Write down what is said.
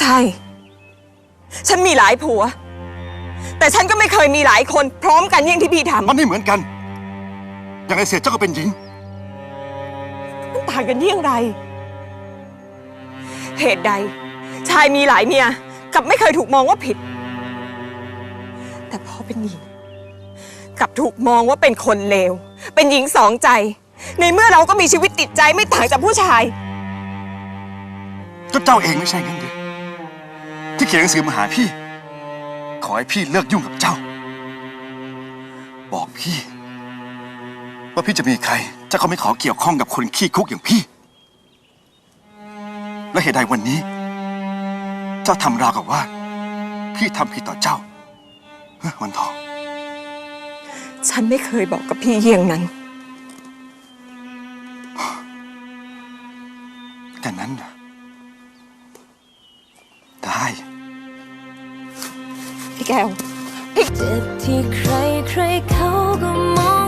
ใช่ ฉันมีหลายผัว แต่ฉันก็ไม่เคยมีหลายคน พร้อมกันอย่างที่พี่ทำมันไม่เหมือนกัน อย่างไอเสียเจ้าก็เป็นหญิง มันต่างกันเยี่ยงไร เหตุใด ชายมีหลายเมียกลับไม่เคยถูกมองว่าผิด แต่พอเป็นหญิงกลับถูกมองว่าเป็นคนเลว เป็นหญิงสองใจ ในเมื่อเราก็มีชีวิตติดใจไม่ต่างจากผู้ชาย ก็เจ้าเองไม่ใช่งั้นหรือ ที่เขียนหนังสือมาหาพี่ ขอให้พี่เลิกยุ่งกับเจ้า บอกพี่ ว่าพี่จะมีใคร เจ้าเขาไม่ขอเกี่ยวข้องกับคนขี้คุกอย่างพี่ และเหตุใดวันนี้ เจ้าทำราวกับว่า พี่ทำผิดต่อเจ้าเฮ้ยวันทอง ฉันไม่เคยบอกกับพี่เยี่ยงนั้นกันนั้นเหรอ ได้พี่แก้วพี่เจ็บที่ใครใครเขาก็